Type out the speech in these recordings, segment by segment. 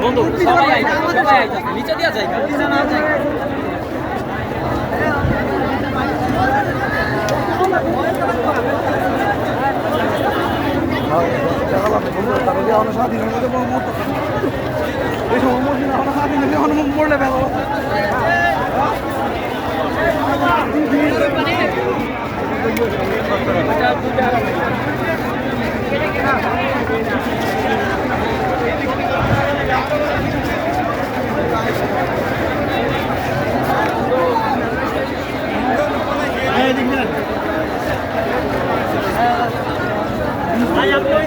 বন্ধু সবাই আইতাছে সবাই আইতাছে নিচে দিয়া যাই নিচে না যাই এখন স্বাধীন হলে সময় মরছি না এখন স্বাধীন হলে এখন মরলে ভালো ভাই আপনি ওই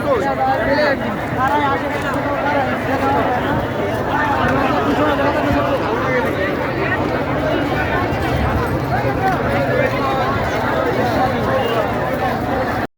এই